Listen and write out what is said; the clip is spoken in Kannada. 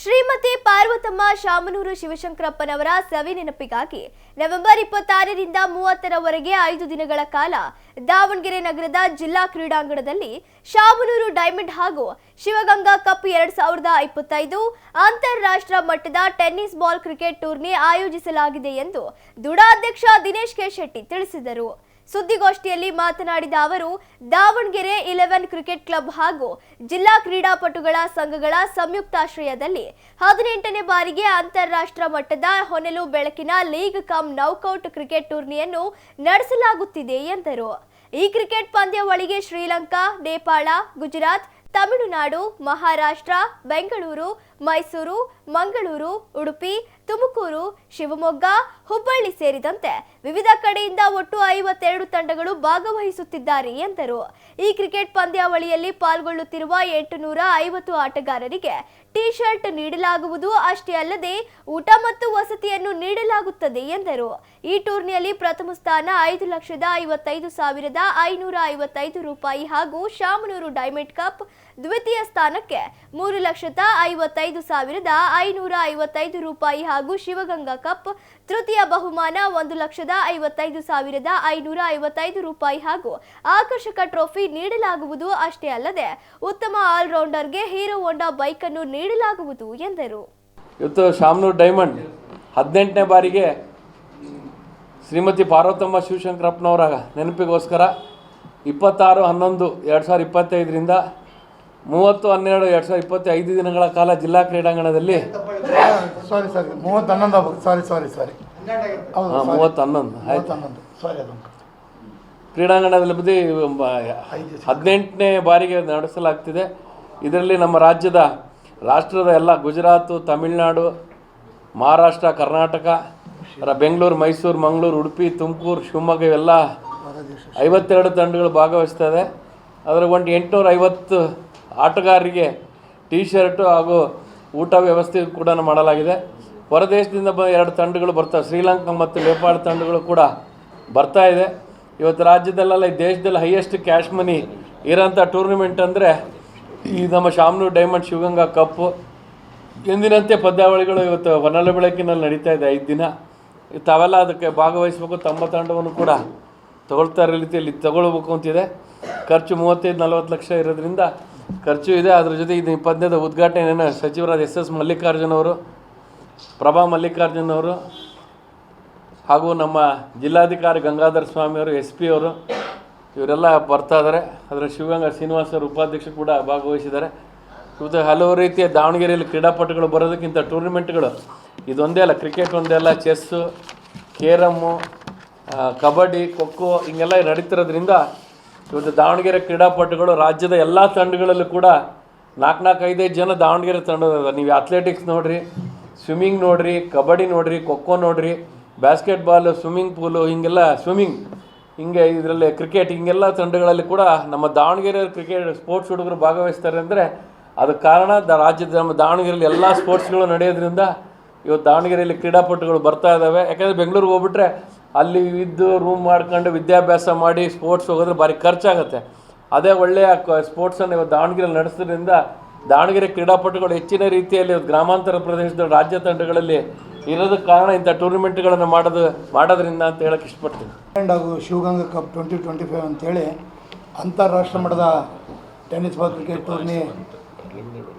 ಶ್ರೀಮತಿ ಪಾರ್ವತಮ್ಮ ಶಾಮನೂರು ಶಿವಶಂಕರಪ್ಪನವರ ಸವಿ ನೆನಪಿಗಾಗಿ ನವೆಂಬರ್ ಇಪ್ಪತ್ತಾರರಿಂದ ಮೂವತ್ತರವರೆಗೆ ಐದು ದಿನಗಳ ಕಾಲ ದಾವಣಗೆರೆ ನಗರದ ಜಿಲ್ಲಾ ಕ್ರೀಡಾಂಗಣದಲ್ಲಿ ಶಾಮನೂರು ಡೈಮಂಡ್ ಹಾಗೂ ಶಿವಗಂಗಾ ಕಪ್ ಎರಡ್ ಸಾವಿರದ ಇಪ್ಪತ್ತೈದು ಅಂತಾರಾಷ್ಟ್ರ ಮಟ್ಟದ ಟೆನ್ನಿಸ್ ಬಾಲ್ ಕ್ರಿಕೆಟ್ ಟೂರ್ನಿ ಆಯೋಜಿಸಲಾಗಿದೆ ಎಂದು ದುಡಾಧ್ಯಕ್ಷ ದಿನೇಶ್ ಕೆ ಶೆಟ್ಟಿ ತಿಳಿಸಿದರು. ಸುದ್ದಿಗೋಷ್ಠಿಯಲ್ಲಿ ಮಾತನಾಡಿದ ಅವರು, ದಾವಣಗೆರೆ ಇಲೆವೆನ್ ಕ್ರಿಕೆಟ್ ಕ್ಲಬ್ ಹಾಗೂ ಜಿಲ್ಲಾ ಕ್ರೀಡಾಪಟುಗಳ ಸಂಘಗಳ ಸಂಯುಕ್ತಾಶ್ರಯದಲ್ಲಿ ಹದಿನೆಂಟನೇ ಬಾರಿಗೆ ಅಂತಾರಾಷ್ಟ್ರ ಮಟ್ಟದ ಹೊನಲು ಬೆಳಕಿನ ಲೀಗ್ ಕಮ್ ನೌಕೌಟ್ ಕ್ರಿಕೆಟ್ ಟೂರ್ನಿಯನ್ನು ನಡೆಸಲಾಗುತ್ತಿದೆ ಎಂದರು. ಈ ಕ್ರಿಕೆಟ್ ಪಂದ್ಯಾವಳಿಗೆ ಶ್ರೀಲಂಕಾ, ನೇಪಾಳ, ಗುಜರಾತ್ ತಮಿಳುನಾಡು, ಮಹಾರಾಷ್ಟ್ರ, ಬೆಂಗಳೂರು, ಮೈಸೂರು, ಮಂಗಳೂರು, ಉಡುಪಿ, ತುಮಕೂರು, ಶಿವಮೊಗ್ಗ, ಹುಬ್ಬಳ್ಳಿ ಸೇರಿದಂತೆ ವಿವಿಧ ಕಡೆಯಿಂದ ಒಟ್ಟು ಐವತ್ತೆರಡು ತಂಡಗಳು ಭಾಗವಹಿಸುತ್ತಿದ್ದಾರೆ ಎಂದರು. ಈ ಕ್ರಿಕೆಟ್ ಪಂದ್ಯಾವಳಿಯಲ್ಲಿ ಪಾಲ್ಗೊಳ್ಳುತ್ತಿರುವ ಎಂಟುನೂರ ಐವತ್ತು ಆಟಗಾರರಿಗೆ ಟಿ ಶರ್ಟ್ ನೀಡಲಾಗುವುದು. ಅಷ್ಟೇ ಅಲ್ಲದೆ ಊಟ ಮತ್ತು ವಸತಿಯನ್ನು ನೀಡಲಾಗುತ್ತದೆ ಎಂದರು. ಈ ಟೂರ್ನಿಯಲ್ಲಿ ಪ್ರಥಮ ಸ್ಥಾನ ಐದು ಲಕ್ಷದ ಐವತ್ತೈದು ಸಾವಿರದ ಐನೂರ ಐವತ್ತೈದು ರೂಪಾಯಿ ಹಾಗೂ ಶಾಮನೂರು ಡೈಮಂಡ್ ಕಪ್ ದ್ವಿತೀಯ ಸ್ಥಾನಕ್ಕೆ ಮೂರು ಲಕ್ಷದ ಐವತ್ತೈದು ಸಾವಿರದ ಐನೂರ ಐವತ್ತೈದು ರೂಪಾಯಿ ಹಾಗೂ ಶಿವಗಂಗಾ ಕಪ್ ತೃತೀಯ ಬಹುಮಾನ ಒಂದು ಲಕ್ಷದ ಐವತ್ತೈದು ಸಾವಿರದ ಐನೂರ ಐವತ್ತೈದು ರೂಪಾಯಿ ಹಾಗೂ ಆಕರ್ಷಕ ಟ್ರೋಫಿ ನೀಡಲಾಗುವುದು ಅಷ್ಟೇ ಅಲ್ಲದೆ ಉತ್ತಮ ಆಲ್ರೌಂಡರ್ಗೆ ಹೀರೋ ಹೋಂಡಾ ಬೈಕ್ ಅನ್ನು ನೀಡಲಾಗುವುದು ಎಂದರು. ಇವತ್ತು ಶಾಮನೂರು ಡೈಮಂಡ್ ಹದಿನೆಂಟನೇ ಬಾರಿಗೆ ಶ್ರೀಮತಿ ಪಾರ್ವತಮ್ಮ ಶಿವಶಂಕರಪ್ಪನವರ ನೆನಪಿಗೋಸ್ಕರ ಇಪ್ಪತ್ತಾರು ಹನ್ನೊಂದು ಎರಡು ಸಾವಿರದ ಇಪ್ಪತ್ತೈದರಿಂದ ಮೂವತ್ತು ಹನ್ನೆರಡು ಎರಡು ಸಾವಿರದ ಇಪ್ಪತ್ತೈದು ದಿನಗಳ ಕಾಲ ಜಿಲ್ಲಾ ಕ್ರೀಡಾಂಗಣದಲ್ಲಿ ಸಾರಿ ಸಾರಿ ಮೂವತ್ತು ಹನ್ನೊಂದು ಆಗ್ಬೇಕು ಸಾರಿ ಸಾರಿ ಸಾರಿ. ಹೌದು ಹಾಂ ಮೂವತ್ತು ಹನ್ನೊಂದು ಆಯ್ತು. ಮೂವತ್ತು ಹನ್ನೊಂದು ಸಾರಿ ಕ್ರೀಡಾಂಗಣದಲ್ಲಿ ಬದಿ ಹದಿನೆಂಟನೇ ಬಾರಿಗೆ ನಡೆಸಲಾಗ್ತಿದೆ. ಇದರಲ್ಲಿ ನಮ್ಮ ರಾಜ್ಯದ ರಾಷ್ಟ್ರದ ಎಲ್ಲ ಗುಜರಾತು ತಮಿಳುನಾಡು ಮಹಾರಾಷ್ಟ್ರ ಕರ್ನಾಟಕ ಬೆಂಗಳೂರು ಮೈಸೂರು ಮಂಗಳೂರು ಉಡುಪಿ ತುಮಕೂರು ಶಿವಮೊಗ್ಗ ಇವೆಲ್ಲ ಐವತ್ತೆರಡು ತಂಡಗಳು ಭಾಗವಹಿಸ್ತದೆ ಅದರ ಒಂದು ಎಂಟುನೂರ ಐವತ್ತು ಆಟಗಾರರಿಗೆ ಟೀ ಶರ್ಟು ಹಾಗೂ ಊಟ ವ್ಯವಸ್ಥೆ ಕೂಡ ಮಾಡಲಾಗಿದೆ. ಹೊರದೇಶದಿಂದ ಬ ಎರಡು ತಂಡಗಳು ಬರ್ತವೆ ಶ್ರೀಲಂಕಾ ಮತ್ತು ನೇಪಾಳ ತಂಡಗಳು ಕೂಡ ಬರ್ತಾ ಇದೆ. ಇವತ್ತು ರಾಜ್ಯದಲ್ಲೆಲ್ಲ ಈ ದೇಶದಲ್ಲಿ ಹೈಯೆಸ್ಟ್ ಕ್ಯಾಶ್ ಮನಿ ಇರೋಂಥ ಟೂರ್ನಿಮೆಂಟ್ ಅಂದರೆ ಈ ನಮ್ಮ ಶಾಮನೂರು ಡೈಮಂಡ್ ಶಿವಗಂಗಾ ಕಪ್ಪು ಎಂದಿನಂತೆ ಪಂದ್ಯಾವಳಿಗಳು ಇವತ್ತು ಹೊನಲ ಬೆಳಕಿನಲ್ಲಿ ನಡೀತಾ ಇದೆ, ಐದು ದಿನ. ತಾವೆಲ್ಲ ಅದಕ್ಕೆ ಭಾಗವಹಿಸಬೇಕು, ತಮ್ಮ ತಂಡವನ್ನು ಕೂಡ ತಗೊಳ್ತಾ ಇರೋ ರೀತಿಯಲ್ಲಿ ತಗೊಳ್ಬೇಕು ಅಂತಿದೆ. ಖರ್ಚು ಮೂವತ್ತೈದು ನಲವತ್ತು ಲಕ್ಷ ಇರೋದ್ರಿಂದ ಖರ್ಚು ಇದೆ, ಅದ್ರ ಜೊತೆ ಇದು ಪದ್ಯದ ಉದ್ಘಾಟನೆಯನ್ನು ಸಚಿವರಾದ ಎಸ್ ಎಸ್ ಮಲ್ಲಿಕಾರ್ಜುನ್ ಅವರು, ಪ್ರಭಾ ಮಲ್ಲಿಕಾರ್ಜುನ್ ಅವರು, ಹಾಗೂ ನಮ್ಮ ಜಿಲ್ಲಾಧಿಕಾರಿ ಗಂಗಾಧರ ಸ್ವಾಮಿಯವರು ಎಸ್ ಪಿ ಅವರು, ಇವರೆಲ್ಲ ಬರ್ತಾ ಇದ್ದಾರೆ ಅದರ ಶಿವಗಂಗಾ ಶ್ರೀನಿವಾಸ ಅವರು ಉಪಾಧ್ಯಕ್ಷರು ಕೂಡ ಭಾಗವಹಿಸಿದ್ದಾರೆ. ಇವತ್ತು ಹಲವು ರೀತಿಯ ದಾವಣಗೆರೆಯಲ್ಲಿ ಕ್ರೀಡಾಪಟುಗಳು ಬರೋದಕ್ಕಿಂತ ಟೂರ್ನಿಮೆಂಟ್ಗಳು, ಇದೊಂದೇ ಅಲ್ಲ, ಕ್ರಿಕೆಟ್ ಒಂದೇ ಅಲ್ಲ, ಚೆಸ್ಸು, ಕೇರಮ್ಮು ಕಬಡ್ಡಿ, ಖೋ ಖೋ, ಹಿಂಗೆಲ್ಲ ನಡೀತಿರೋದ್ರಿಂದ ಇವತ್ತು ದಾವಣಗೆರೆ ಕ್ರೀಡಾಪಟುಗಳು ರಾಜ್ಯದ ಎಲ್ಲ ತಂಡಗಳಲ್ಲೂ ಕೂಡ ನಾಲ್ಕು ನಾಲ್ಕು ಐದೈದು ಜನ ದಾವಣಗೆರೆ ತಂಡದ ನೀವು ಅಥ್ಲೆಟಿಕ್ಸ್ ನೋಡಿರಿ ಸ್ವಿಮ್ಮಿಂಗ್ ನೋಡಿರಿ, ಕಬಡ್ಡಿ ನೋಡಿರಿ, ಖೋಖೋ ನೋಡಿರಿ ಬ್ಯಾಸ್ಕೆಟ್ಬಾಲು ಸ್ವಿಮ್ಮಿಂಗ್ ಪೂಲು ಹಿಂಗೆಲ್ಲ ಸ್ವಿಮ್ಮಿಂಗ್ ಹಿಂಗೆ ಇದರಲ್ಲಿ ಕ್ರಿಕೆಟ್ ಹಿಂಗೆಲ್ಲ ತಂಡಗಳಲ್ಲಿ ಕೂಡ ನಮ್ಮ ದಾವಣಗೆರೆ ಕ್ರಿಕೆಟ್ ಸ್ಪೋರ್ಟ್ಸ್ ಹುಡುಗರು ಭಾಗವಹಿಸ್ತಾರೆ ಅಂದರೆ ಅದಕ್ಕೆ ಕಾರಣ ದ ರಾಜ್ಯದ ನಮ್ಮ ದಾವಣಗೆರೆಯಲ್ಲಿ ಎಲ್ಲ ಸ್ಪೋರ್ಟ್ಸ್ಗಳು ನಡೆಯೋದ್ರಿಂದ ಇವತ್ತು ದಾವಣಗೆರೆಯಲ್ಲಿ ಕ್ರೀಡಾಪಟುಗಳು ಬರ್ತಾ ಇದ್ದಾವೆ ಯಾಕಂದರೆ ಬೆಂಗಳೂರಿಗೆ ಹೋಗ್ಬಿಟ್ರೆ ಅಲ್ಲಿ ಇದ್ದು ರೂಮ್ ಮಾಡ್ಕೊಂಡು ವಿದ್ಯಾಭ್ಯಾಸ ಮಾಡಿ ಸ್ಪೋರ್ಟ್ಸ್ ಹೋಗೋದ್ರೆ ಭಾರಿ ಖರ್ಚಾಗುತ್ತೆ. ಅದೇ ಒಳ್ಳೆಯ ಸ್ಪೋರ್ಟ್ಸನ್ನು ಇವತ್ತು ದಾವಣಗೆರೆ ನಡೆಸೋದ್ರಿಂದ ದಾವಣಗೆರೆ ಕ್ರೀಡಾಪಟುಗಳು ಹೆಚ್ಚಿನ ರೀತಿಯಲ್ಲಿ ಗ್ರಾಮಾಂತರ ಪ್ರದೇಶದ ರಾಜ್ಯ ತಂಡಗಳಲ್ಲಿ ಇರೋದಕ್ಕೆ ಕಾರಣ ಇಂಥ ಟೂರ್ನಿಮೆಂಟ್ಗಳನ್ನು ಮಾಡೋದು ಮಾಡೋದ್ರಿಂದ ಅಂತ ಹೇಳಕ್ಕೆ ಇಷ್ಟಪಡ್ತೀನಿ. ಆ್ಯಂಡ್ ಹಾಗೂ Shivaganga cup twenty twenty five ಅಂತೇಳಿ ಅಂತಾರಾಷ್ಟ್ರ ಮಟ್ಟದ ಟೆನ್ನಿಸ್ ಬಾಲ್ ಕ್ರಿಕೆಟ್ ಟೂರ್ನಿ